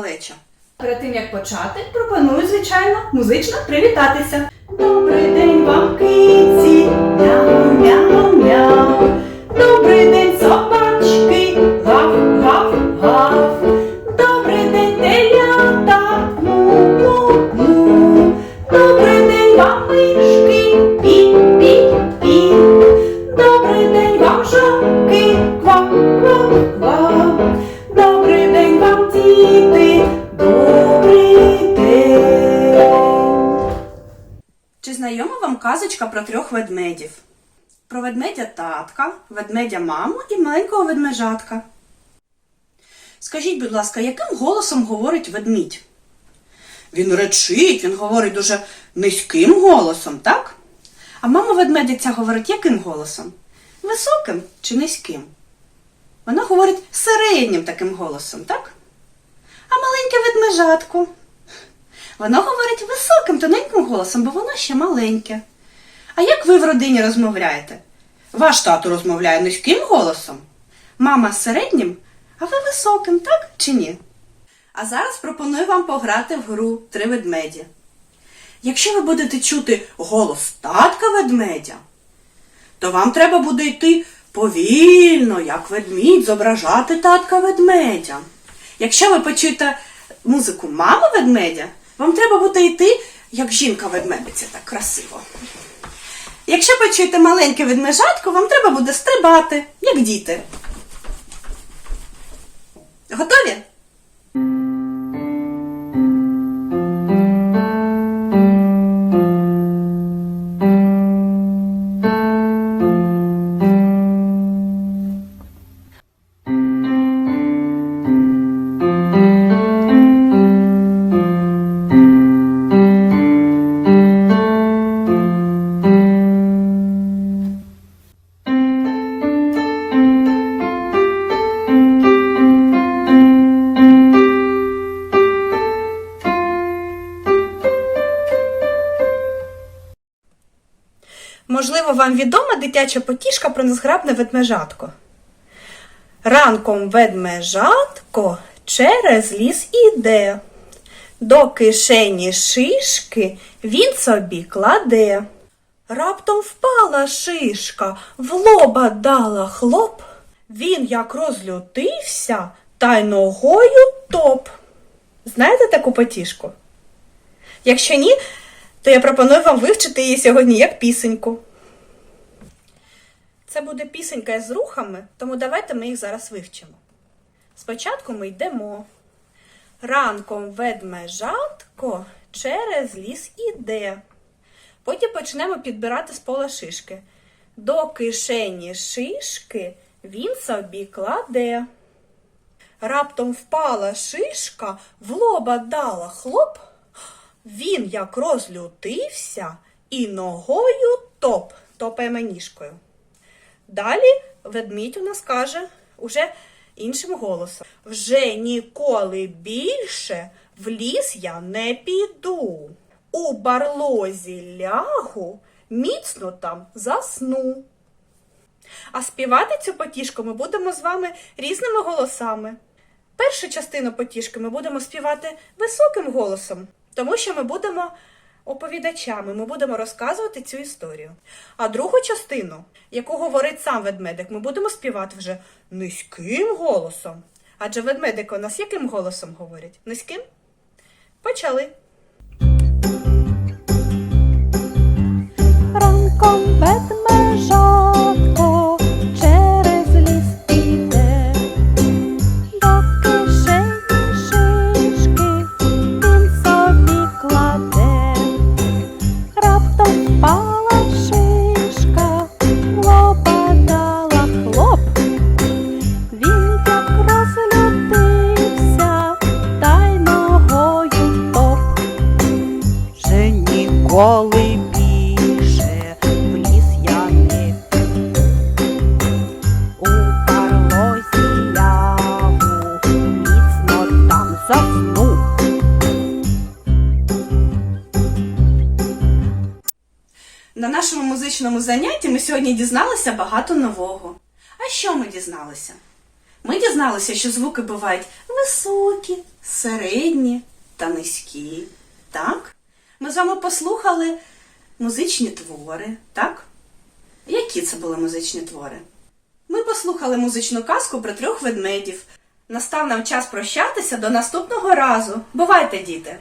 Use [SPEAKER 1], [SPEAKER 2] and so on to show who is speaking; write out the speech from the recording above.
[SPEAKER 1] малеча.
[SPEAKER 2] Перед тим як почати, пропоную, звичайно, музично привітатися. Добрий день вам, киці, мяу, мяу, мяу. Добрий вам
[SPEAKER 1] казочка про трьох ведмедів? Про ведмедя татка, ведмедя маму і маленького ведмежатка. Скажіть, будь ласка, яким голосом говорить ведмідь? Він речить, він говорить дуже низьким голосом, так? А мама ведмедиця говорить яким голосом? Високим чи низьким? Вона говорить середнім таким голосом, так? А маленьке ведмежатко? Воно говорить високим, тоненьким голосом, бо воно ще маленьке. А як ви в родині розмовляєте? Ваш тато розмовляє низьким голосом, мама середнім, а ви високим, так чи ні? А зараз пропоную вам пограти в гру Три ведмеді. Якщо ви будете чути голос татка ведмедя, то вам треба буде йти повільно, як ведмідь, зображати татка ведмедя. Якщо ви почуєте музику мами ведмедя, вам треба буде йти, як жінка ведмедиця, так красиво. Якщо почуєте маленьке ведмежатко, вам треба буде стрибати, як діти. Готові? Вам відома дитяча потішка про незграбне ведмежатко. Ранком ведмежатко через ліс іде. До кишені шишки він собі кладе. Раптом впала шишка, в лоба дала хлоп. Він як розлютився, та й ногою топ. Знаєте таку потішку? Якщо ні, то я пропоную вам вивчити її сьогодні як пісеньку. Це буде пісенька з рухами, тому давайте ми їх зараз вивчимо. Спочатку ми йдемо. Ранком ведмежатко через ліс іде. Потім почнемо підбирати з пола шишки. До кишені шишки він собі кладе. Раптом впала шишка, в лоба дала хлоп. Він як розлютився і ногою топ, топаємо ніжкою. Далі ведмідь у нас каже уже іншим голосом: Вже ніколи більше в ліс я не піду. У барлозі лягу, міцно там засну. А співати цю потішку ми будемо з вами різними голосами. Першу частину потішки ми будемо співати високим голосом, тому що ми будемо оповідачами, ми будемо розказувати цю історію. А другу частину, яку говорить сам ведмедик, ми будемо співати вже низьким голосом. Адже ведмедик у нас яким голосом говорить? Низьким? Почали.
[SPEAKER 3] Ранком ведмежатко
[SPEAKER 1] На нашому музичному занятті ми сьогодні дізналися багато нового. А що ми дізналися? Ми дізналися, що звуки бувають високі, середні та низькі. Так? Ми з вами послухали музичні твори, так? Які це були музичні твори? Ми послухали музичну казку про трьох ведмедів. Настав нам час прощатися до наступного разу. Бувайте, діти!